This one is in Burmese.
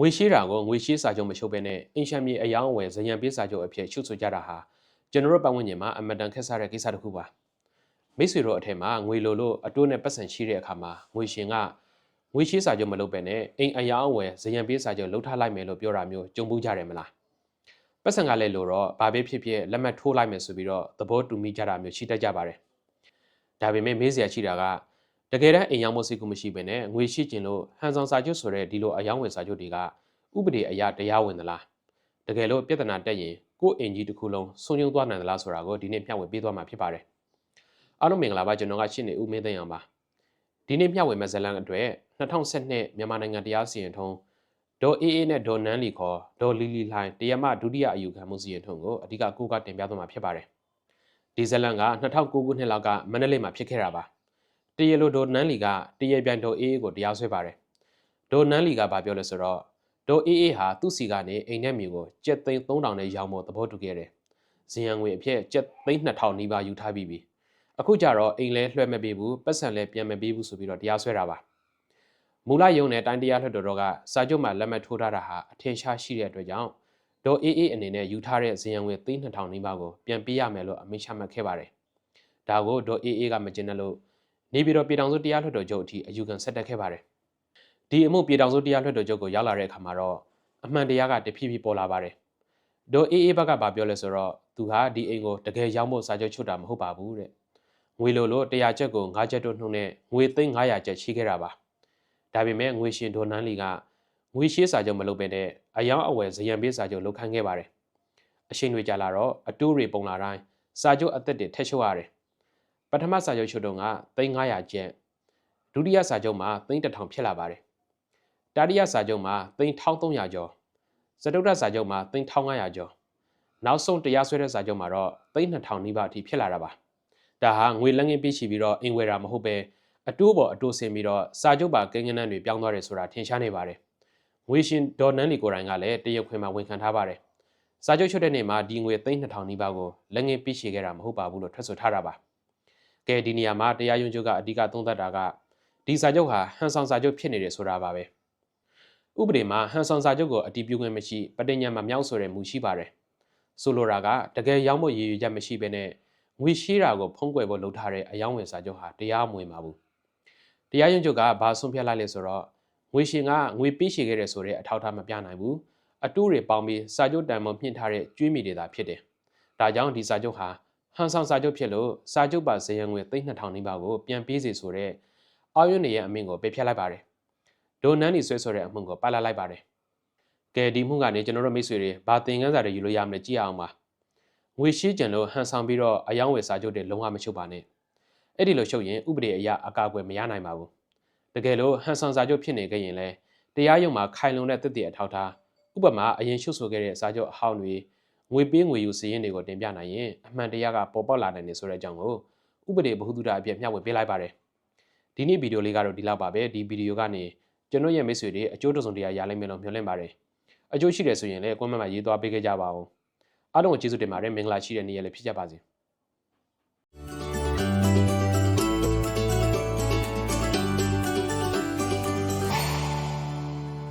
ငွေရှိတာကိုငွေရှိစာချုပ်မချုပ်ဘဲနဲ့အင်ရှမ်မြေအယောင်းအဝယ်ဇယံပေးစာချုပ်အဖြစ်ရှုပ်ဆိုကြတာဟာကျွန်တော်တို့ပတ်ဝန်းကျင်မှာအမတန်ခက်ဆတဲ့ကိစ္စတစ်ခုပါမိတ်ဆွေတို့အထက်မှာငွေလိုလို့အတိုးနဲ့ပတ်စံရှိတဲ့အခါမှာငွေရှင်ကငွေရှိစာချုပ်မလုပ်ဘဲနဲ့အိမ်အယောင်းအဝယ်ဇယံပေးစာချုပ်လုပ်ထားလိုက်မယ်လို့ပြောတာမျိုးကြုံဘူးကြတယ်မလားပတ်စံကလည်းလို့တော့ဘာပဲဖြစ်ဖြစ်လက်မှတ်ထိုးလိုက်မယ်ဆိုပြီးတော့သဘောတူမိကြတာမျိုးရှိတတ်ကြပါတယ်ဒါပေမဲ့မေးစရာရှိတာက တကယ်တမ်းအိမ်ရောက်မစိတ်ကူမရှိဘဲနဲ့ငွေရှိကျင်လို့ဟန်ဆောင်စာချုပ်ဆိုတဲ့ဒီလိုအယောင်းဝယ်စာချုပ်တွေကဥပဒေအရတရားဝင်သလားတကယ်လို့ပြဿနာတက်ရင်ကိုယ့်အင်ကြီးတစ်ခုလုံးဆုံးယုံသွားနိုင်သလားဆိုတာကိုဒီနေ့မျှဝေပေးသွားမှာဖြစ်ပါတယ်အားလုံးမင်္ဂလာပါကျွန်တော်ကရှင်းနေဦးမင်းသိန်းအောင်ပါဒီနေ့မျှဝေမဲ့ဇလန်အတွက်2012မြန်မာနိုင်ငံတရားစီရင်ထုံးဒေါ်အေးအေးနဲ့ဒေါ်နန်းလီခေါ်ဒေါ်လီလီလှိုင်းတရားမဒုတိယအယူခံမှုစီရင်ထုံးကိုအဓိကကိုကတင်ပြသွားမှာဖြစ်ပါတယ်ဒီဇလန်က2009ခုနှစ်လောက်ကမန္တလေးမှာဖြစ်ခဲ့တာပါ တရလိုဒေါ်နန်းလီကတရပြိုင်ဒေါ်အေးအေးကိုတရားစွဲပါတယ်ဒေါ်နန်းလီကဘာပြောလဲဆိုတော့ဒေါ်အေးအေးဟာသူ့စီကနေအိမ်နဲ့မြေကိုကျပ်သိန်း3000နဲ့ရောင်းဖို့သဘောတူခဲ့တယ်ဇင်ယံငွေအဖြစ်ကျပ်သိန်း2000နီးပါးယူထားပြီးပြီအခုကျတော့အိမ်လဲလွှဲမပေးဘူးပတ်စံလဲပြန်မပေးဘူးဆိုပြီးတော့တရားစွဲတာပါမူလယုံနဲ့တိုင်းတရားလွှတ်တော်ကစာချုပ်မှာလက်မှတ်ထိုးထားတာဟာအထင်ရှားရှိတဲ့အတွက်ကြောင့်ဒေါ်အေးအေးအနေနဲ့ယူထားတဲ့ဇင်ယံငွေသိန်း2000နီးပါးကိုပြန်ပေးရမယ်လို့အမိန့်ချမှတ်ခဲ့ပါတယ်ဒါကိုဒေါ်အေးအေးကမကျင်တယ်လို့ နေပြည်တော်ပြည်ထောင်စုတရားလွှတ်တော်ချုပ်အထိအယူခံဆက်တက်ခဲ့ပါတယ်ဒီအမှုပြည်ထောင်စုတရားလွှတ်တော်ချုပ်ကိုရောက်လာတဲ့အခါမှာတော့အမှန်တရားကတဖြည်းဖြည်းပေါ်လာပါတယ်ဒေါ်အေးအေးဘက်ကဗာပြောလဲဆိုတော့သူဟာဒီအိမ်ကိုတကယ်ရောက်ဖို့စာချုပ်ချုပ်တာမဟုတ်ပါဘူးတဲ့ငွေလိုလို100ချက်ကို9ချက်တို့နှုတ်နဲ့ငွေသိန်း900ချက်ရှိခဲ့တာပါဒါပေမဲ့ငွေရှင်ဒေါ်နန်းလီကငွေရှေးစာချုပ်မလုပ်ဘဲနဲ့အယောင်အဝယ်ဇယံပေးစာချုပ်လုပ်ခိုင်းခဲ့ပါတယ်အချိန်တွေကြာလာတော့အတိုးတွေပုံလာတိုင်းစာချုပ်အသက်တွေထက်ချုပ်ရတယ် ပထမစာချုပ်ချုပ်တုန်းက3900ကျပ်ဒုတိယစာချုပ်မှာ3000ဖြစ်လာပါတယ်တတိယစာချုပ်မှာ3300ကျော်စတုတ္ထစာချုပ်မှာ3500ကျော်နောက်ဆုံးတရားစွဲတဲ့စာချုပ်မှာတော့3000နီးပါးအထိဖြစ်လာတာပါဒါဟာငွေလက်ငင်းပြချီပြီးတော့အင်ဝယ်တာမဟုတ်ပဲအတိုးပေါ်အတိုးဆင်ပြီးတော့စာချုပ်ပါကိန်းဂဏန်းတွေပြောင်းသွားတယ်ဆိုတာထင်ရှားနေပါတယ်ငွေရှင်ဒေါ်နန်းလီကိုတိုင်ကလည်းတရုတ်ခွင်မှာဝန်ခံထားပါတယ်စာချုပ်ချုပ်တဲ့နေ့မှာဒီငွေ3000နီးပါးကိုလက်ငင်းပြချီခဲ့တာမဟုတ်ပါဘူးလို့ထွက်ဆိုထားတာပါ ကဲဒီနေရာမှာတရားရုံးချုပ်ကအဓိကသုံးသပ်တာကဒီစာချုပ်ဟာဟန်ဆောင်စာချုပ်ဖြစ်နေတယ်ဆိုတာပါပဲဥပဒေမှာဟန်ဆောင်စာချုပ်ကိုအတည်ပြုခွင့်မရှိပဋိညာဉ်မှာမြောက်ဆိုတဲ့မူရှိပါတယ်ဆိုလိုတာကတကယ်ရောင်းဖို့ရည်ရွယ်ချက်မရှိဘဲနဲ့ငွေရှိတာကိုဖုံးကွယ်ဖို့လုပ်ထားတဲ့အယောင်းဝင်စာချုပ်ဟာတရားမဝင်ပါဘူးတရားရုံးချုပ်ကဘာဆုံးဖြတ်လိုက်လဲဆိုတော့ငွေရှင်ကငွေပေးရှိခဲ့တဲ့ဆိုတဲ့အထောက်အထားမပြနိုင်ဘူးအတူတွေပေါင်းပြီးစာချုပ်တန်ဖိုးမြင့်ထားတဲ့ကျွေးမိတွေသာဖြစ်တယ်ဒါကြောင့်ဒီစာချုပ်ဟာ ဟန်ဆောင်စာချုပ်ဖြစ်လို့စာချုပ်ပါဇယံငွေ3000နီးပါးကိုပြန်ပေးစီဆိုတဲ့အောက်ရွံ့နေရဲ့အမိန့်ကိုပယ်ဖျက်လိုက်ပါတယ်။ဒိုနန်းနီဆွဲဆိုတဲ့အမှုကိုပါလာလိုက်ပါတယ်။ကဲဒီမှုကနေကျွန်တော်တို့မိတ်ဆွေတွေဘာသင်ခန်းစာတွေယူလို့ရမလဲကြည့်အောင်ပါ။ငွေရှိကျင်လို့ဟန်ဆောင်ပြီးတော့အယောင်းဝယ်စာချုပ်တွေလုံးဝမချုပ်ပါနဲ့။အဲ့ဒီလိုချုပ်ရင်ဥပဒေအရအကာအကွယ်မရနိုင်ပါဘူး။တကယ်လို့ဟန်ဆောင်စာချုပ်ဖြစ်နေခဲ့ရင်လည်းတရားရုံးမှာခိုင်လုံတဲ့တည်တည်အထောက်ထားဥပမာအရင်ရှုပ်ဆိုခဲ့တဲ့စာချုပ်အဟောင်းတွေ ငွေပေးငွေယူစည်ရင်းတွေကိုတင်ပြနိုင်ရင်အမှန်တရားကပေါ်ပေါက်လာနိုင်တယ်ဆိုတဲ့အကြောင်းကိုဥပဒေဗဟုသုတအပြည့်မျှဝေပေးလိုက်ပါတယ်ဒီနေ့ဗီဒီယိုလေးကတော့ဒီလောက်ပါပဲဒီဗီဒီယိုကနေကျွန်တော်ရဲ့မိတ်ဆွေတွေအကျိုးတစုံတရာရလိမ့်မယ်လို့မျှော်လင့်ပါတယ်အကျိုးရှိတယ်ဆိုရင်လည်းကွန်မန့်မှာရေးသွားပေးခဲ့ကြပါဦးအားလုံးကိုကျေးဇူးတင်ပါတယ်မင်္ဂလာရှိတဲ့နေ့ရက်လေးဖြစ်ကြပါစေ